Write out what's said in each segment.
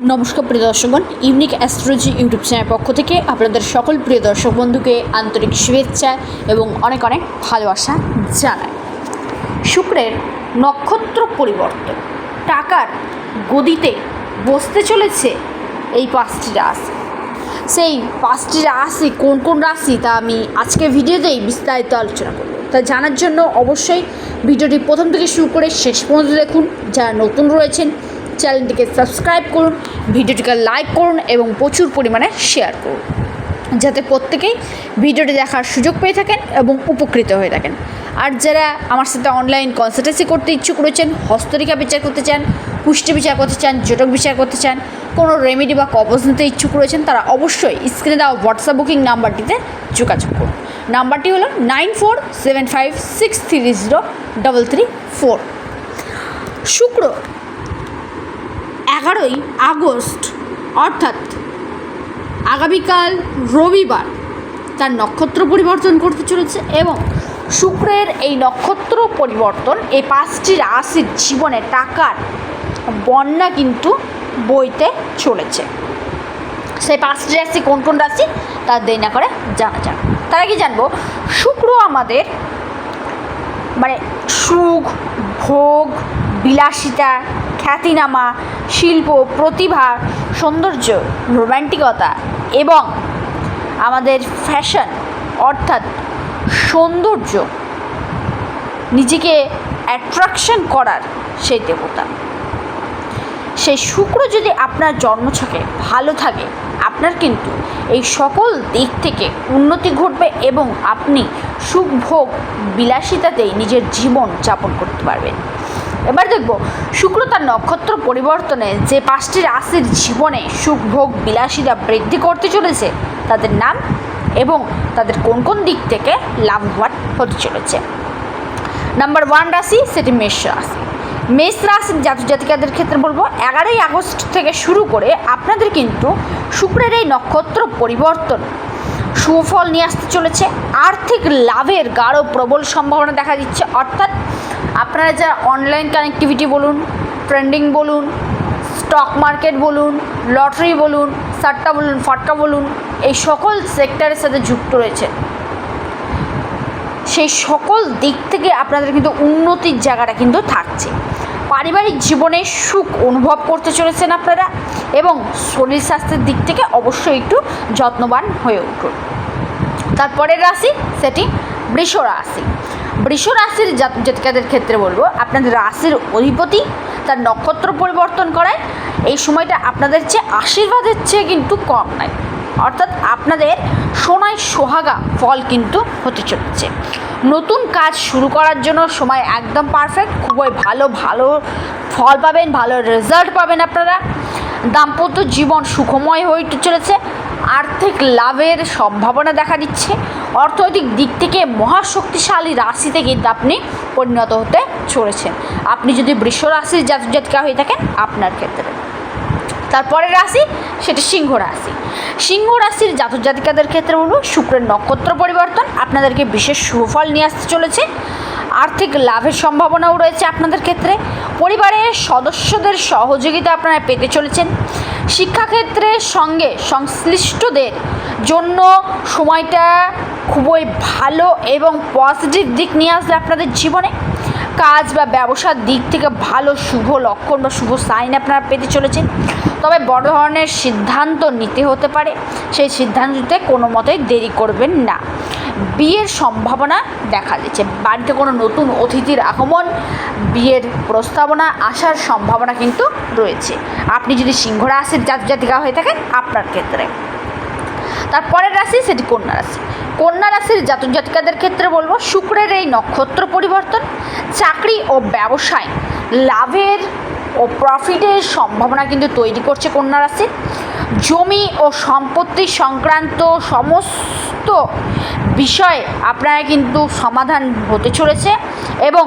নমস্কার প্রিয় দর্শকগণ ইউনিক অ্যাস্ট্রোলজি ইউটিউব চ্যানেল পক্ষ থেকে আপনাদের সকল প্রিয় দর্শক বন্ধুকে আন্তরিক শুভেচ্ছা এবং অনেক অনেক ভালোবাসা জানাই। শুক্রের নক্ষত্র পরিবর্তন, টাকার গদিতে বসতে চলেছে এই পাঁচটি রাশি। সেই পাঁচটি রাশি কোন কোন রাশি তা আমি আজকে ভিডিওতেই বিস্তারিত আলোচনা করব। তা জানার জন্য অবশ্যই ভিডিওটি প্রথম থেকে শুরু করে শেষ পর্যন্ত দেখুন। যারা নতুন রয়েছেন চ্যানেলটিকে সাবস্ক্রাইব করুন, ভিডিওটিকে লাইক করুন এবং প্রচুর পরিমাণে শেয়ার করুন। যাতে প্রত্যেকেই ভিডিওটি দেখার সুযোগ পেয়ে থাকেন এবং উপকৃত হয়ে থাকেন। আর যারা আমার সাথে অনলাইন কনসালটেন্সি করতে ইচ্ছুক রয়েছেন, হস্তরেখা বিচার করতে চান, পুষ্টি বিচার করতে চান, জটক বিচার করতে চান, কোনো রেমেডি বা কবজ নিতে ইচ্ছুক রয়েছেন, তারা অবশ্যই স্ক্রিনে দেওয়া হোয়াটসঅ্যাপ বুকিং নাম্বারটিতে যোগাযোগ করুন। নাম্বারটি হলো nine four seven five six three zero double three four শুক্র এগারোই আগস্ট, অর্থাৎ আগামীকাল রবিবার, তার নক্ষত্র পরিবর্তন করতে চলেছে এবং শুক্রের এই নক্ষত্র পরিবর্তন এই পাঁচটি রাশির জীবনে টাকার বন্যা কিন্তু বইতে চলেছে। সেই পাঁচটি রাশি কোন কোন রাশি? তা দেরি না করে জানা যাক। তার আগে জানব, শুক্র আমাদের মানে সুখ, ভোগ, বিলাসিতা খ্যাতিনামা, শিল্প, প্রতিভা, সৌন্দর্য রোম্যান্টিকতা এবং আমাদের ফ্যাশন অর্থাৎ সৌন্দর্য নিজেকে অ্যাট্রাকশন করার সেই দেবতা। সেই শুক্র যদি আপনার জন্মছকে ভালো থাকে, আপনার কিন্তু এই সকল দিক থেকে উন্নতি ঘটবে এবং আপনি সুখ ভোগ বিলাসিতাতেই নিজের জীবন যাপন করতে পারবেন। এবার দেখব শুক্র তার নক্ষত্র পরিবর্তনে যে পাঁচটি রাশির জীবনে সুখ, ভোগ, বিলাসিতা বৃদ্ধি করতে চলেছে, তাদের নাম এবং তাদের কোন কোন দিক থেকে লাভবান হতে চলেছে। নাম্বার ওয়ান রাশি, সেটি মেষ রাশি। মেষ রাশির জাতক জাতিকাদের ক্ষেত্রে বলব, এগারোই আগস্ট থেকে শুরু করে আপনাদের কিন্তু শুক্রের এই নক্ষত্র পরিবর্তন সুফল নিয়ে আসতে চলেছে। আর্থিক লাভের গাঢ় প্রবল সম্ভাবনা দেখা দিচ্ছে, অর্থাৎ আপনারা যারা অনলাইন কানেক্টিভিটি বলুন ট্রেন্ডিং বলুন স্টক মার্কেট বলুন লটারি বলুন, সাট্টা বলুন, ফটকা বলুন, এই সকল সেক্টরের সাথে যুক্ত রয়েছে। সেই সকল দিক থেকে আপনাদের কিন্তু উন্নতির জায়গাটা কিন্তু থাকছে। পারিবারিক জীবনে সুখ অনুভব করতে চলেছেন আপনারা এবং শরীর স্বাস্থ্যের দিক থেকে অবশ্যই একটু যত্নবান হয়ে উঠুন। তারপরের রাশি, সেটি বৃষ রাশি। বৃষ রাশির জাতক জাতিকাদের ক্ষেত্রে বলব, আপনাদের রাশির অধিপতি তার নক্ষত্র পরিবর্তন করায়, এই সময়টা আপনাদের চেয়ে আশীর্বাদের চেয়ে কিন্তু কম নয়। অর্থাৎ আপনাদের সোনায় সোহাগা ফল কিন্তু হতে চলেছে। নতুন কাজ শুরু করার জন্য সময় একদম পারফেক্ট খুবই ভালো ভালো ফল পাবেন, ভালো রেজাল্ট পাবেন আপনারা। দাম্পত্য জীবন সুখময় হয়ে চলেছে, আর্থিক লাভের সম্ভাবনা দেখা দিচ্ছে। অর্থনৈতিক দিক থেকে মহাশক্তিশালী রাশিতে কিন্তু আপনি পরিণত হতে চলেছেন। আপনি যদি বৃষ রাশির জাতক জাতিকা হয়ে থাকেন, আপনার ক্ষেত্রে। তারপরের রাশি, সেটি সিংহ রাশি। সিংহ রাশির জাতক জাতিকাদের ক্ষেত্রে হলো শুক্রের নক্ষত্র পরিবর্তন, আপনাদেরকে বিশেষ সুফল নিয়ে আসতে চলেছে। আর্থিক লাভের সম্ভাবনাও রয়েছে আপনাদের ক্ষেত্রে। পরিবারের সদস্যদের সহযোগিতা আপনারা পেতে চলেছেন। শিক্ষাক্ষেত্রের সঙ্গে সংশ্লিষ্টদের জন্য সময়টা খুবই ভালো এবং পজিটিভ দিক নিয়ে আসবে আপনাদের জীবনে। কাজ বা ব্যবসার দিক থেকে ভালো, শুভ লক্ষণ বা শুভ সাইন আপনারা পেতে চলেছেন। তবে বড় ধরনের সিদ্ধান্ত নিতে হতে পারে। সেই সিদ্ধান্ততে কোনো মতেই দেরি করবেন না। বিয়ের সম্ভাবনা দেখা দিচ্ছে। বাড়িতে কোনো নতুন অতিথির আগমন, বিয়ের প্রস্তাবনা আসার সম্ভাবনা কিন্তু রয়েছে। আপনি যদি সিংহ রাশির জাত জাতিকা হয়ে থাকেন, আপনার ক্ষেত্রে। তারপরের রাশি সেটি কন্যা রাশি। কন্যা রাশির জাতক জাতিকাদের ক্ষেত্রে বলব, শুক্রের এই নক্ষত্র পরিবর্তন, চাকরি ও ব্যবসায় লাভের ও প্রফিটের সম্ভাবনা কিন্তু তৈরি করছে কন্যা রাশি। জমি ও সম্পত্তি সংক্রান্ত সমস্ত বিষয়ে আপনারা কিন্তু সমাধান হতে চলেছে এবং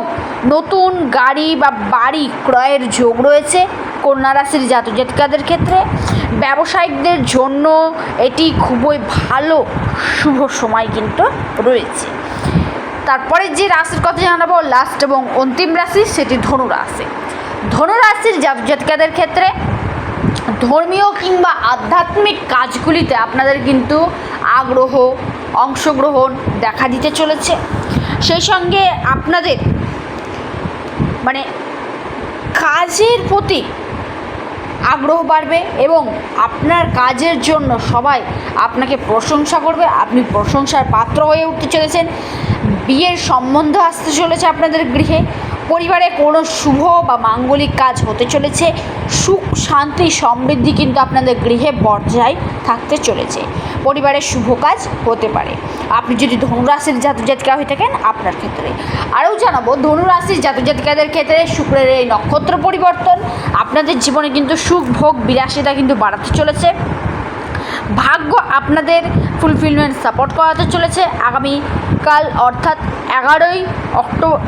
নতুন গাড়ি বা বাড়ি ক্রয়ের যোগ রয়েছে কন্যা রাশির জাতক জাতিকাদের ক্ষেত্রে। ব্যবসায়িকদের জন্য এটি খুবই ভালো, শুভ সময় কিন্তু রয়েছে। তারপরে যে রাশির কথা জানাব লাস্ট এবং অন্তিম রাশি সেটি ধনু রাশি ধনু ক্ষেত্রে ধর্মীয় কিংবা আধ্যাত্মিক কাজগুলিতে আপনাদের কিন্তু আগ্রহ, অংশগ্রহণ দেখা দিতে চলেছে। সেই সঙ্গে আপনাদের মানে কাজের প্রতি আগ্রহ বাড়বে এবং আপনার কাজের জন্য সবাই আপনাকে প্রশংসা করবে। আপনি প্রশংসার পাত্র হয়ে উঠতে চলেছেন। বিয়ের সম্বন্ধ আসতে চলেছে আপনাদের গৃহে। পরিবারে কোনো শুভ বা মাঙ্গলিক কাজ হতে চলেছে। সুখ, শান্তি, সমৃদ্ধি কিন্তু আপনাদের গৃহে বর্জায় থাকতে চলেছে। পরিবারের শুভ কাজ হতে পারে। আপনি যদি ধনুরাশির জাতক জাতিকা হয়ে থাকেন, আপনার ক্ষেত্রে। আরও জানাব, ধনুরাশির জাতক জাতিকাদের ক্ষেত্রে শুক্রের এই নক্ষত্র পরিবর্তন। আপনাদের জীবনে কিন্তু সুখ, ভোগ, বিলাসিতা কিন্তু বাড়াতে চলেছে। ভাগ্য আপনাদের ফুলফিলমেন্ট সাপোর্ট করাতে চলেছে। আগামীকাল অর্থাৎ এগারোই অক্টোবর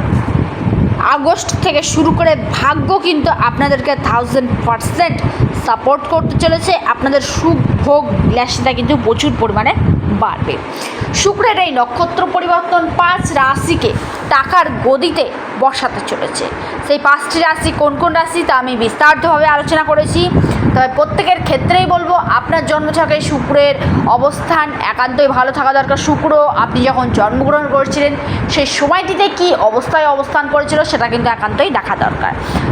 আগস্ট থেকে শুরু করে ভাগ্য কিন্তু আপনাদেরকে থাউজেন্ড পারসেন্ট সাপোর্ট করতে চলেছে। আপনাদের সুখ ভোগ বিলাসিতা কিন্তু প্রচুর পরিমাণে বাড়বে। শুক্রের এই নক্ষত্র পরিবর্তন পাঁচ রাশিকে টাকার গদিতে বসাতে চলেছে। সেই পাঁচটি রাশি কোন কোন রাশি তা আমি বিস্তারিতভাবে আলোচনা করেছি। তবে প্রত্যেকের ক্ষেত্রেই বলব, আপনার জন্ম জন্মছকে শুক্রের অবস্থান একান্তই ভালো থাকা দরকার। শুক্র, আপনি যখন জন্মগ্রহণ করেছিলেন, সেই সময়টিতে কি অবস্থায় অবস্থান করেছিল সেটা কিন্তু একান্তই দেখা দরকার।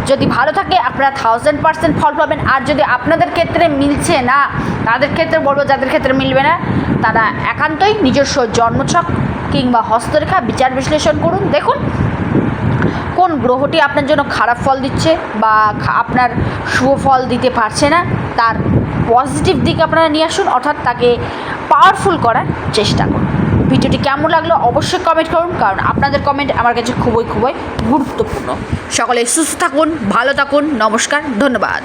যদি ভালো থাকে, আপনারা থাউজেন্ড পার্সেন্ট ফল পাবেন। আর যদি আপনাদের ক্ষেত্রে মিলছে না, তাদের ক্ষেত্রে বলব, যাদের ক্ষেত্রে মিলবে না, তারা একান্তই নিজস্ব জন্মছক কিংবা হস্তরেখা বিচার বিশ্লেষণ করুন। দেখুন কোন গ্রহটি আপনার জন্য খারাপ ফল দিচ্ছে বা আপনার শুভ ফল দিতে পারছে না, তার পজিটিভ দিক আপনারা নিয়ে আসুন, অর্থাৎ তাকে পাওয়ারফুল করার চেষ্টা করুন। ভিডিওটি কেমন লাগল অবশ্যই কমেন্ট করুন, কারণ আপনাদের কমেন্ট আমার কাছে খুবই খুবই গুরুত্বপূর্ণ। সকলে সুস্থ থাকুন, ভালো থাকুন, নমস্কার, ধন্যবাদ।